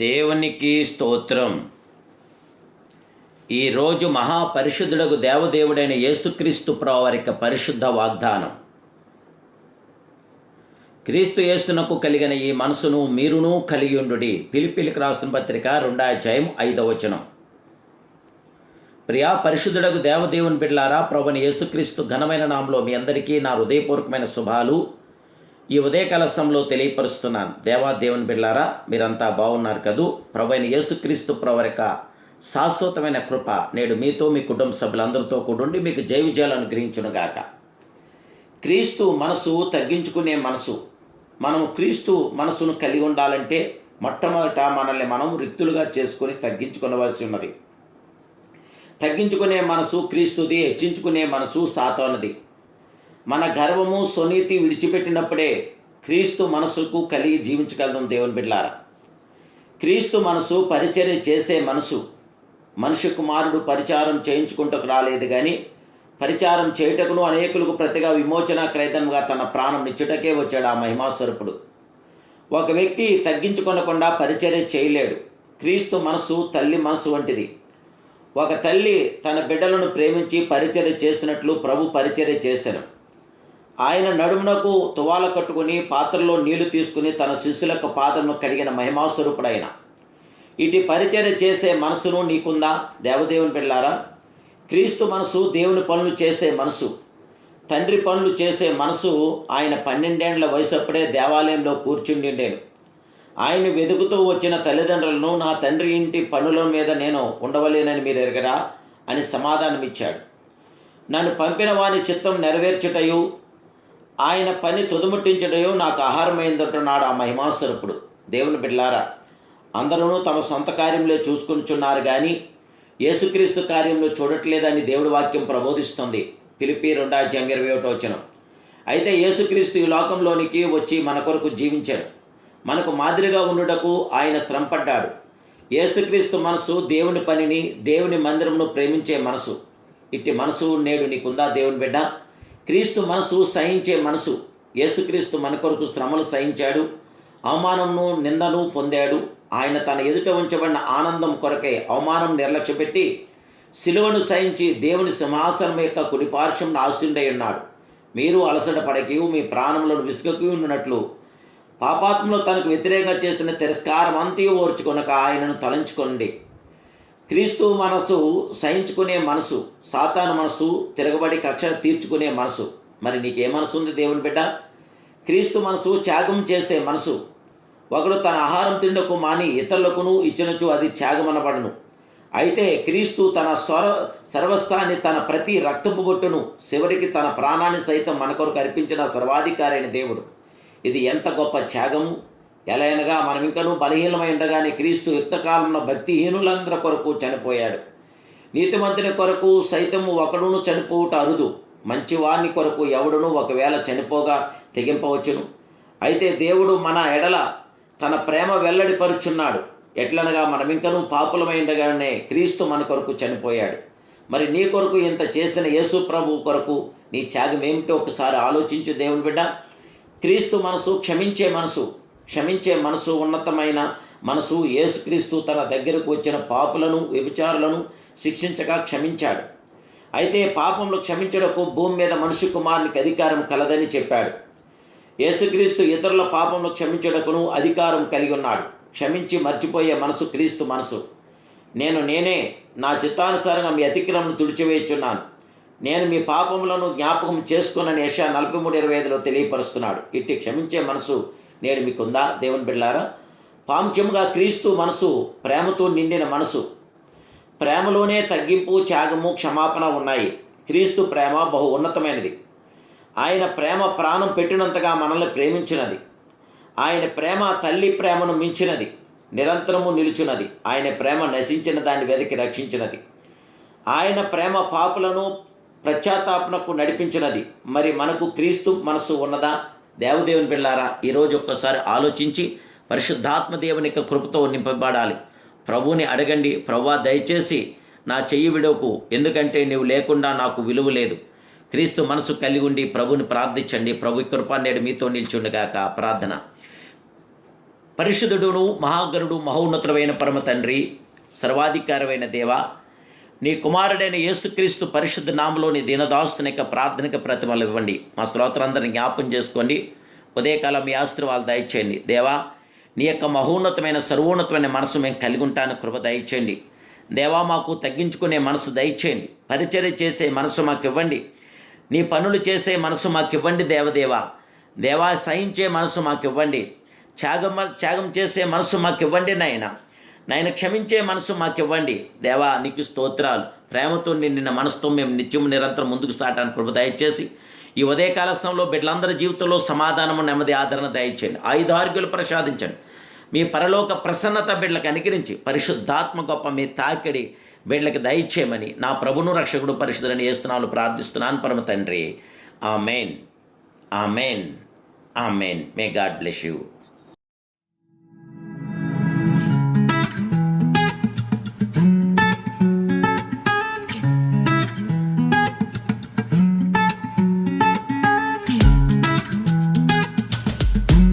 దేవునికి స్తోత్రం. ఈరోజు మహాపరిశుద్ధులకు దేవదేవుడైన యేసుక్రీస్తు ప్రవారిక పరిశుద్ధ వాగ్దానం. క్రీస్తు యేసునకు కలిగిన ఈ మనసును మీరును కలిగి ఉండుడి. పిలిపిలికి రాస్తున్న పత్రిక రెండాధ్యాయం ఐదవ వచనం. ప్రియా పరిశుద్ధుడకు దేవదేవుని బిడ్లారా ప్రభుని యేసుక్రీస్తు ఘనమైన నామంలో మీ అందరికీ నా హృదయపూర్వకమైన శుభాలు. ఈ ఉదయ కలశంలో తెలియపరుస్తున్నాను. దేవా బిళ్ళారా మీరంతా బాగున్నారు కదూ? ప్రభు అయిన యేసుక్రీస్తు ప్రవరిక శాశ్వతమైన కృప నేడు మీతో మీ కుటుంబ సభ్యులందరితో కూడుండి మీకు జైవిజయాలు అనుగ్రహించునుగాక క్రీస్తు మనసు తగ్గించుకునే మనసు. మనం క్రీస్తు మనసును కలిగి ఉండాలంటే మొట్టమొదట మనల్ని మనం రిక్తులుగా చేసుకొని తగ్గించుకునవలసి ఉన్నది. తగ్గించుకునే మనసు క్రీస్తుది హెచ్చించుకునే మనసు సాతోనది. మన గర్వము సునీతి విడిచిపెట్టినప్పుడే క్రీస్తు మనసుకు కలిగి జీవించగలదు దేవుని బిడ్డారా క్రీస్తు మనసు పరిచర్య చేసే మనసు మనిషి కుమారుడు పరిచారం చేయించుకుంటకు రాలేదు కానీ పరిచారం చేయుటకును అనేకులకు ప్రతిగా విమోచన క్రైతంగా తన ప్రాణం నిచ్చుటకే వచ్చాడు ఆ మహిమాస్వరూపుడు ఒక వ్యక్తి తగ్గించుకొనకుండా పరిచర్య చేయలేడు. క్రీస్తు మనసు తల్లి మనసు వంటిది. ఒక తల్లి తన బిడ్డలను ప్రేమించి పరిచర్య చేసినట్లు ప్రభు పరిచర్య చేశాను ఆయన నడుమునకు తువాల కట్టుకుని పాత్రలో నీళ్ళు తీసుకుని తన శిష్యులకు పాదమును కడిగిన మహిమాస్వరూపుడైన ఇటు పరిచర్య చేసే మనసును నీకుందా? దేవదేవుని పిల్లారా క్రీస్తు మనసు దేవుని పనులు చేసే మనసు తండ్రి పనులు చేసే మనసు ఆయన పన్నెండేండ్ల వయసు అప్పుడే దేవాలయంలో కూర్చుండిండేను. ఆయన వెతుకుతూ వచ్చిన తల్లిదండ్రులను నా తండ్రి ఇంటి పనుల మీద నేను ఉండవలేనని మీరు ఎరగరా అని సమాధానమిచ్చాడు. నన్ను పంపిన వాని చిత్తం నెరవేర్చుటయు ఆయన పని తుదముట్టించడయో నాకు ఆహారమైందంటున్నాడు ఆ మహిమాస్వరూపుడు దేవుని బిడ్లారా అందరూ తమ సొంత కార్యంలో చూసుకుంటున్నారు కానీ యేసుక్రీస్తు కార్యంలో చూడట్లేదని దేవుడి వాక్యం ప్రబోధిస్తుంది. పిలిపి రెండాధ్యాయం ఇరవై ఒకటో వచనం. అయితే యేసుక్రీస్తు ఈ లోకంలోనికి వచ్చి మన కొరకు జీవించాడు. మనకు మాదిరిగా ఉండుటకు ఆయన శ్రమపడ్డాడు. యేసుక్రీస్తు మనసు దేవుని పనిని దేవుని మందిరమును ప్రేమించే మనసు. ఇట్టి మనసు నేడు నీకుందా దేవుని బిడ్డ? క్రీస్తు మనసు సహించే మనసు యేసుక్రీస్తు మన కొరకు శ్రమలు సహించాడు అవమానంను నిందను పొందాడు. ఆయన తన ఎదుట ఉంచబడిన ఆనందం కొరకే అవమానం నిర్లక్ష్యపెట్టి సిలువను సహించి దేవుని సింహాసనం యొక్క కుడిపార్శ్వం ఆశుండై ఉన్నాడు. మీరు అలసట పడకి మీ ప్రాణములను విసుగకి ఉన్నట్లు పాపాత్మలో తనకు వ్యతిరేకంగా చేస్తున్న తిరస్కారం అంతయు ఓర్చుకొనక ఆయనను తలంచుకోండి క్రీస్తు మనసు సహించుకునే మనసు సాతాను మనసు తిరగబడి కక్ష తీర్చుకునే మనసు మరి నీకే మనసు ఉంది దేవుని బిడ్డ? క్రీస్తు మనసు త్యాగం చేసే మనసు ఒకడు తన ఆహారం తిండకు మాని ఇతరులకును ఇచ్చినచు అది త్యాగమనబడను. అయితే క్రీస్తు తన స్వర సర్వస్థాన్ని తన ప్రతి రక్తపు బొట్టును చివరికి తన ప్రాణాన్ని సైతం మన కొరకు అర్పించిన సర్వాధికారైన దేవుడు. ఇది ఎంత గొప్ప త్యాగము? ఎలా అనగా మనం ఇంకనూ బలహీనమై ఉండగానే క్రీస్తు యుక్తకాలంలో భక్తిహీనులందరి కొరకు చనిపోయాడు. నీతిమంతుని కొరకు సైతము ఒకడును చనిపోవుట అరుదు. మంచివాని కొరకు ఎవడును ఒకవేళ చనిపోగా తెగింపవచ్చును. అయితే దేవుడు మన ఎడల తన ప్రేమ వెల్లడిపరుచున్నాడు. ఎట్లనగా మనం ఇంకనూ పాపులమై ఉండగానే క్రీస్తు మన కొరకు చనిపోయాడు. మరి నీ కొరకు ఇంత చేసిన యేసు ప్రభు కొరకు నీ త్యాగం ఏమిటో ఒకసారి ఆలోచించు దేవుని బిడ్డ. క్రీస్తు మనసు క్షమించే మనసు క్షమించే మనసు ఉన్నతమైన మనసు యేసుక్రీస్తు తన దగ్గరకు వచ్చిన పాపులను వ్యభిచారులను శిక్షించగా క్షమించాడు. అయితే పాపంలో క్షమించడకు భూమి మీద మనుషు కుమారునికి అధికారం కలదని చెప్పాడు. యేసుక్రీస్తు ఇతరుల పాపంలో క్షమించడకును అధికారం కలిగి ఉన్నాడు. క్షమించి మర్చిపోయే మనసు క్రీస్తు మనసు. నేను నేనే నా చిత్తానుసారంగా మీ అతిక్రమను తుడిచివేయుచున్నాను. నేను మీ పాపములను జ్ఞాపకం చేసుకున్నని యశా నలభై మూడు ఇరవై ఐదులో తెలియపరుస్తున్నాడు. ఇట్టి క్షమించే మనసు నేడు మీకుందా దేవుని బిడ్డారా పాంక్యముగా క్రీస్తు మనసు ప్రేమతో నిండిన మనసు. ప్రేమలోనే తగ్గింపు త్యాగము క్షమాపణ ఉన్నాయి. క్రీస్తు ప్రేమ బహు ఉన్నతమైనది. ఆయన ప్రేమ ప్రాణం పెట్టినంతగా మనల్ని ప్రేమించినది. ఆయన ప్రేమ తల్లి ప్రేమను మించినది. నిరంతరము నిలుచున్నది. ఆయన ప్రేమ నశించిన దాన్ని వెదకి రక్షించినది. ఆయన ప్రేమ పాపులను ప్రత్యాతాపనకు నడిపించినది. మరి మనకు క్రీస్తు మనసు ఉన్నదా? దేవదేవుని పిల్లారా ఈరోజు ఒక్కసారి ఆలోచించి పరిశుద్ధాత్మ దేవుని యొక్క కృపతో నింపబడాలి. ప్రభువుని అడగండి ప్రభా దయచేసి నా చెయ్యి విడవకు ఎందుకంటే నీవు లేకుండా నాకు విలువ లేదు. క్రీస్తు మనసు కలిగి ఉండి ప్రభుని ప్రార్థించండి. ప్రభు కృప నేడు మీతో నిల్చుండగాక. ప్రార్థన. పరిశుద్ధుడును మహాగరుడు మహోన్నతుడమైన పరమ తండ్రి సర్వాధికారమైన దేవ నీ కుమారుడైన యేసుక్రీస్తు పరిశుద్ధ నామలోని దీనదాస్తుని యొక్క ప్రార్థనిక ప్రతిమలు ఇవ్వండి. మా శ్రోతలందరినీ జ్ఞాపం చేసుకోండి. ఉదయకాలం మీ ఆశీర్వాదాలు దయచేయండి. దేవా నీ యొక్క మహోన్నతమైన సర్వోన్నతమైన మనసు మేము కలిగి ఉంటాను కృప దయచేయండి. దేవా మాకు తగ్గించుకునే మనసు దయచేయండి. పరిచర్య చేసే మనసు మాకు ఇవ్వండి. నీ పనులు చేసే మనసు మాకు ఇవ్వండి దేవదేవా. దేవా సహించే మనసు మాకు ఇవ్వండి. త్యాగం త్యాగం చేసే మనసు మాకు ఇవ్వండి నాయన. నాయన క్షమించే మనసు మాకివ్వండి. దేవా నీకు స్తోత్రాలు. ప్రేమతో నిండిన మనసుతో మేము నిత్యం నిరంతరం ముందుకు సాటానికి కృప దయచేసి ఈ ఉదయకాల సమయంలో బిడ్డలందరి జీవితంలో సమాధానము నెమ్మది ఆదరణ దయచేయండి. ఆయుధార్గులు ప్రసాదించండి. మీ పరలోక ప్రసన్నత బిడ్డలకు అనుకరించి పరిశుద్ధాత్మ గొప్ప మీ తాకిడి బిడ్డలకు దయచేయమని నా ప్రభును రక్షకుడు పరిశుద్ధులని వేస్తున్నాను ప్రార్థిస్తున్నాను పరమ తండ్రి. Men amen may God bless you.